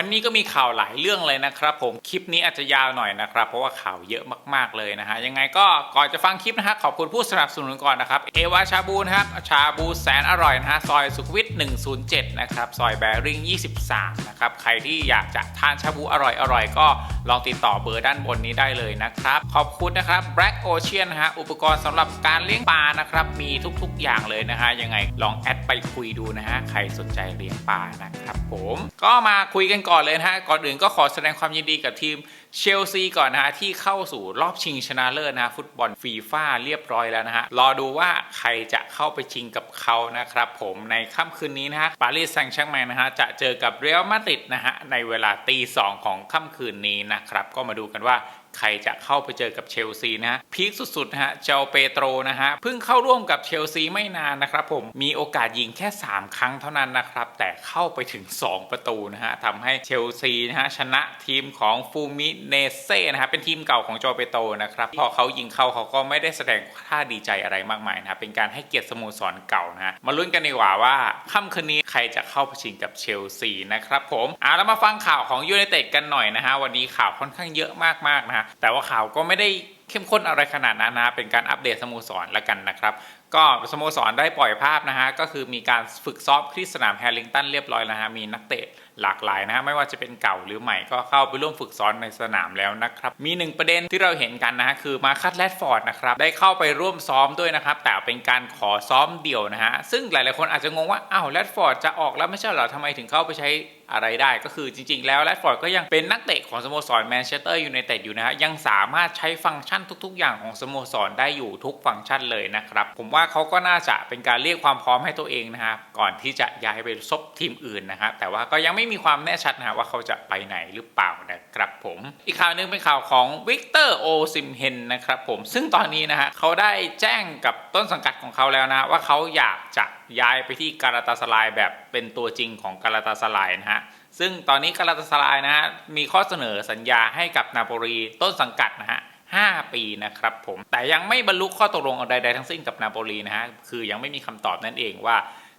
วันนี้ก็มีข่าวหลายเรื่องเลยนะครับ ผมคลิปนี้อาจจะยาวหน่อยนะครับ เพราะว่าข่าวเยอะมากๆเลยนะฮะยังไงก็ก่อนจะฟังคลิปนะฮะขอบคุณผู้สนับสนุนก่อนนะครับเอวาชาบูนะครับชาบูแสนอร่อยนะฮะซอยสุขวิท107 นะครับซอยแบริ่ง 23 นะครับใครที่อยากจะทานชาบูอร่อยอร่อยก็ลองติดต่อเบอร์ด้านบนนี้ได้เลยนะครับขอบคุณนะครับ Black Ocean นะฮะอุปกรณ์สำหรับการเลี้ยงปลานะครับมีทุกๆอย่างเลยนะฮะยังไงลองแอดไปคุยดูนะฮะใครสนใจเลี้ยงปลานะครับผมก็มาคุยกันก่อนเลยนะฮะ ก่อนอื่นก็ขอแสดงความยินดีกับทีมเชลซีก่อนนะฮะ ที่เข้าสู่รอบชิงชนะเลิศนะฮะ ฟุตบอลฟีฟ่าเรียบร้อยแล้วนะฮะ รอดูว่าใครจะเข้าไปชิงกับเขานะครับผมในค่ำคืนนี้นะฮะปารีสแซงต์แชร์แมงนะฮะ จะเจอกับเรอัลมาดริดนะฮะ ในเวลาตีสองของค่ำคืนนี้นะครับ ก็มาดูกันว่า ใครจะเข้าไปเจอกับเชลซีนะฮะพีคสุดๆนะฮะเจลเปโตรนะฮะเพิ่งเข้าร่วมกับเชลซีไม่นานนะครับผมมีโอกาสยิงแค่ 3 ครั้งเท่านั้นนะครับแต่เข้าไปถึง 2 ประตูนะฮะทำให้เชลซีนะฮะชนะทีมของฟูมิเนเซ่นะฮะเป็นทีมเก่าของโจเปโตรนะครับพอเขายิงเข้าเขาก็ไม่ได้แสดงท่าดีใจอะไรมากมายนะฮะเป็นการให้เกียรติสโมสรเก่านะฮะมาลุ้นกันดีกว่าว่าค่ำคืนนี้ใครจะเข้าไปชิงกับเชลซีนะครับผมเอาแล้วมาฟังข่าวของยูไนเต็ดกันหน่อยนะฮะวันนี้ข่าวค่อนข้างเยอะมากๆนะฮะแต่ว่าข่าวก็ไม่ได้เข้มข้นอะไรขนาดนั้นนะเป็นการอัปเดตสโมสรละกันนะครับ ก็สโมสรได้ปล่อยภาพนะฮะก็คือมีการฝึกซ้อมที่สนามแฮร์ริงตันเรียบร้อยแล้วฮะมีนักเตะหลากหลายนะฮะไม่ว่าจะเป็นเก่าหรือใหม่ก็เข้าไปร่วมฝึกซ้อมในสนามแล้วนะครับ มีหนึ่งประเด็นที่เราเห็นกันนะฮะคือมาคัตแรดฟอร์ดนะครับได้เข้าไปร่วมซ้อมด้วยนะครับ แต่เป็นการขอซ้อมเดี่ยวนะฮะซึ่งหลายๆคนอาจจะงงว่าอ้าวแรดฟอร์ดจะออกแล้วไม่ใช่เหรอทำไมถึงเข้าไปใช้ อะไรได้ก็คือจริง ๆ แล้วแรดฟอร์ดก็ยังเป็นนักเตะของสโมสรแมนเชสเตอร์ยูไนเต็ดอยู่นะฮะยังสามารถใช้ฟังก์ชันทุก ๆ อย่างของสโมสรได้อยู่ทุกฟังก์ชันเลยนะครับ ผมว่าเขาก็น่าจะเป็นการเรียกความพร้อมให้ตัวเองนะฮะก่อนที่จะย้ายไปซบทีมอื่นนะฮะแต่ว่าก็ยังไม่มีความแน่ชัดนะฮะว่าเขาจะไปไหนหรือเปล่านะครับผมอีกข่าวนึงเป็นข่าวของวิกเตอร์โอซิมเฮนนะครับผมซึ่งตอนนี้นะฮะเขาได้แจ้งกับต้นสังกัดของเขาแล้วนะว่าเขาอยากจะ ย้ายไปที่การาตาสลายแบบเป็นตัวจริงของการาตาสลายนะฮะซึ่งตอนนี้กาลาตาสลายนะฮะมีข้อเสนอสัญญาให้กับนาโปลีต้นสังกัดนะฮะ5 ปีนะครับผมแต่ยังไม่บรรลุข้อตกลงอะไรใดทั้งสิ้นกับนาโปลีนะฮะคือยังไม่มีคำตอบนั่นเองว่า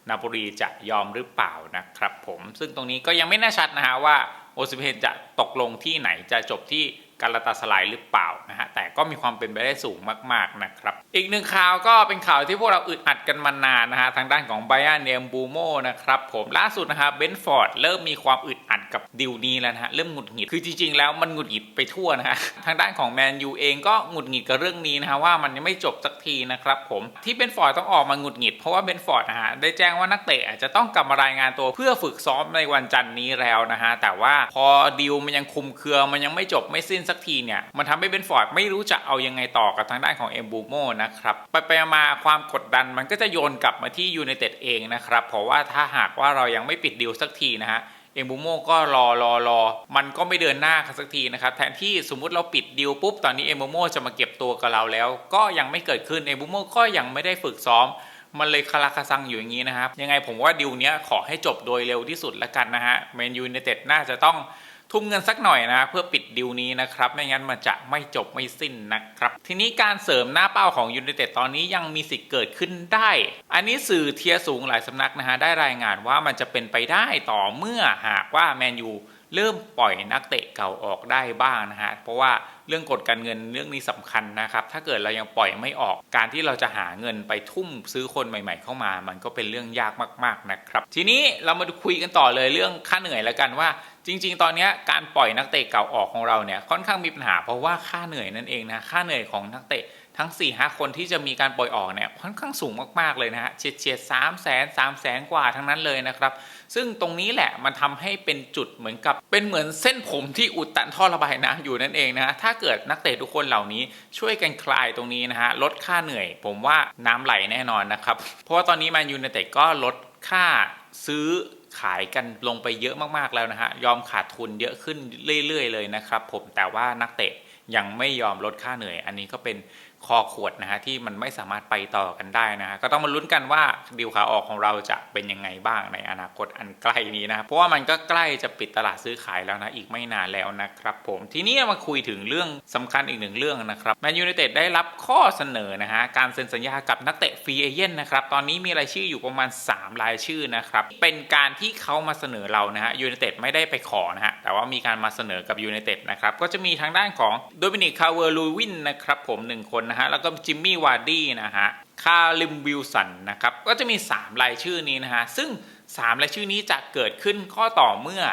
นาโปลีจะยอมหรือเปล่านะครับผมซึ่งตรงนี้ก็ยังไม่แน่ชัดนะฮะว่าโอซิเ e นจะตกลงที่ไหนจะจบที่ กาละตาสลายหรือเปล่านะฮะแต่ก็มีความเป็นไปได้สูงมากๆนะครับ อีกหนึ่งข่าวก็เป็นข่าวที่พวกเราอึดอัดกันมานานนะฮะทางด้านของไบอาเนมบูโมนะครับผมล่าสุดนะฮะเบนฟอร์ดเริ่มมีความอึด กับดิวนี้แล้วนะฮะเริ่มหงุดหงิดคือจริง ๆ แล้วมันหงุดหงิดไปทั่วนะฮะทางด้านของแมนยูเองก็หงุดหงิดกับเรื่องนี้นะฮะว่ามันยังไม่จบสักทีนะครับผมที่เบนฟอร์ดต้องออกมาหงุดหงิดเพราะว่าเบนฟอร์ดนะฮะได้แจ้งว่านักเตะอาจจะต้องกลับมารายงานตัวเพื่อฝึกซ้อมในวันจันทร์นี้แล้วนะฮะแต่ว่าพอดิวมันยังคุมเครือมันยังไม่จบไม่สิ้นสักทีเนี่ยมันทำให้เบนฟอร์ดไม่รู้จะเอายังไงต่อกับทางด้านของเอมบูโมนะครับไปไปมาความกดดันมันก็จะโยนกลับมาที่ยูไนเต็ดเองนะครับเพราะว่าถ้าหากว่าเรายังไม่ปิดดิวสักทีนะฮะ เอ็มบูโมก็รอรอรอมันก็ไม่เดินหน้าสักทีนะครับแทนที่สมมุติเราปิดดิวปุ๊บตอนนี้เอ็มบูโมจะมาเก็บตัวกับเราแล้ว ก็ยังไม่เกิดขึ้นเอ็มบูโมก็ยังไม่ได้ฝึกซ้อม มันเลยคาราคาซังอยู่อย่างนี้นะครับ ยังไงผมว่าดิวเนี้ยขอให้จบโดยเร็วที่สุดละกันนะฮะแมนยูในเต็ดน่าจะต้อง ทุ่มเงินสักหน่อยนะ เพื่อปิดดิวนี้นะครับ ไม่งั้นมันจะไม่จบไม่สิ้นนะครับ ทีนี้การเสริมหน้าเป้าของยูไนเต็ดตอนนี้ยังมีสิทธิ์เกิดขึ้นได้ อันนี้สื่อเทียสูงหลายสำนักนะฮะได้รายงานว่ามันจะเป็นไปได้ต่อเมื่อหากว่าแมนยูเริ่มปล่อยนักเตะเก่าออกได้บ้างนะฮะเพราะว่า เรื่องกฎการเงินเรื่องนี้สำคัญนะครับ ถ้าเกิดเรายังปล่อยไม่ออกการที่เราจะหาเงินไปทุ่มซื้อคนใหม่ ๆ เข้ามา มันก็เป็นเรื่องยากมากๆนะครับ ทีนี้เรามาคุยกันต่อเลยเรื่องค่าเหนื่อยแล้วกันว่า จริง ๆ ตอนนี้การปล่อยนักเตะเก่าออกของเราเนี่ยค่อนข้างมีปัญหาเพราะว่าค่าเหนื่อยนั่นเองนะค่าเหนื่อยของนักเตะทั้ง4ี่ห้าคนที่จะมีการปล่อยออกเนี่ยค่อนข้างสูงมากๆเลยนะฮะเฉียดเฉียดสามแสนสามแสนกว่าทั้งนั้นเลยนะครับ ซึ่งตรงนี้แหละมันทำให้เป็นจุดเหมือนกับ เป็นเหมือนเส้นผมที่อุดตันท่อระบายน้ำอยู่นั่นเองนะถ้าเกิดนักเตะทุกคนเหล่านี้ช่วยกันคลายตรงนี้นะฮะลดค่าเหนื่อย ผมว่าน้ำไหลแน่นอนนะครับ เพราะว่าตอนนี้แมนยูไนเต็ดก็ลดค่าซื้อขายกันลงไปเยอะมากๆแล้วนะฮะยอมขาดทุนเยอะขึ้นเรื่อยๆเลยนะครับ ผมแต่ว่านักเตะยังไม่ยอมลดค่าเหนื่อย อันนี้ก็เป็น คอขวดนะฮะที่มันไม่สามารถไปต่อกันได้นะฮะก็ต้องมาลุ้นกันว่าดีลขาออกของเราจะเป็นยังไงบ้างในอนาคตอันใกล้นี้นะครับเพราะว่ามันก็ใกล้จะปิดตลาดซื้อขายแล้วนะอีกไม่นานแล้วนะครับผมทีนี้มาคุยถึงเรื่องสำคัญอีกหนึ่งเรื่องนะครับแมนยูไนเต็ดได้รับข้อเสนอนะฮะการเซ็นสัญญากับนักเตะฟรีเอเย่นนะครับตอนนี้มีรายชื่ออยู่ประมาณ 3 รายชื่อนะครับเป็นการที่เขามาเสนอเรานะฮะยูไนเต็ดไม่ได้ไปขอนะฮะแต่ว่ามีการมาเสนอกับยูไนเต็ดนะครับก็จะมีทางด้านของโดมินิกคาเวอร์ลูวินนะครับผมหนึ่งคนนะฮะแล้วก็จิมมี่วาร์ดี้นะฮะคาริมวิลสันนะครับก็จะมี 3 รายชื่อนี้นะฮะซึ่ง 3 รายชื่อนี้จะเกิดขึ้นข้อต่อเมื่อ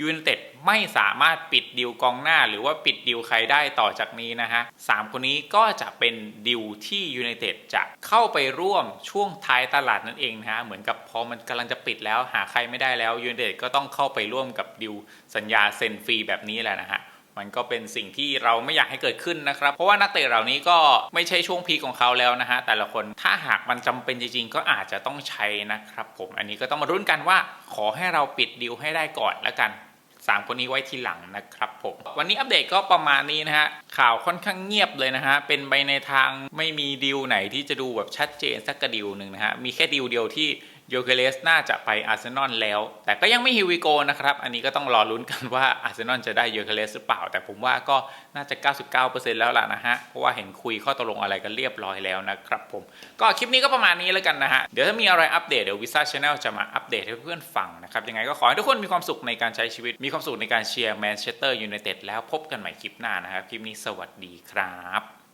ยูไนเต็ดไม่สามารถปิดดิวกองหน้า หรือว่าปิดดิวใครได้ต่อจากนี้นะฮะสามคนนี้ก็จะเป็นดิวที่ยูไนเต็ดจะเข้าไปร่วมช่วงท้ายตลาดนั่นเองนะฮะเหมือนกับพอมันกำลังจะปิดแล้วหาใครไม่ได้แล้วยูไนเต็ดก็ต้องเข้าไปร่วมกับดิวสัญญาเซ็นฟรีแบบนี้แหละนะฮะ มันก็เป็นสิ่งที่เราไม่อยากให้เกิดขึ้นนะครับ เพราะว่านักเตะเหล่านี้ก็ไม่ใช่ช่วงพีของเขาแล้วนะฮะแต่ละคนถ้าหากมันจำเป็นจริงๆ ก็อาจจะต้องใช้นะครับผมอันนี้ก็ต้องมารุ้นกันว่าขอให้เราปิดดีลให้ได้ก่อนแล้วกันสามคนนี้ไว้ทีหลังนะครับผมวันนี้อัปเดตก็ประมาณนี้นะฮะข่าวค่อนข้างเงียบเลยนะฮะเป็นไปในทางไม่มีดีลไหนที่จะดูแบบชัดเจนสักกระดีลหนึ่งนะฮะมีแค่ดีลเดียวที่ โยเกเลสน่าจะไปอาร์เซนอลแล้ว แต่ก็ยังไม่ฮิวิโกนะครับ อันนี้ก็ต้องรอลุ้นกันว่าอาร์เซนอลจะได้โยเกเลสหรือเปล่า แต่ผมว่าก็น่าจะ 99%แล้วล่ะนะฮะ เพราะว่าเห็นคุยข้อตกลงอะไรกันเรียบร้อยแล้วนะครับผม ก็คลิปนี้ก็ประมาณนี้แล้วกันนะฮะ เดี๋ยวถ้ามีอะไรอัปเดตเดี๋ยววิซ่าชาแนลจะมาอัปเดตให้เพื่อนฟังนะครับ ยังไงก็ขอให้ทุกคนมีความสุขในการใช้ชีวิต มีความสุขในการเชียร์แมนเชสเตอร์ยูไนเต็ดแล้วพบกันใหม่คลิปหน้านะครับ คลิปนี้สวัสดีครับ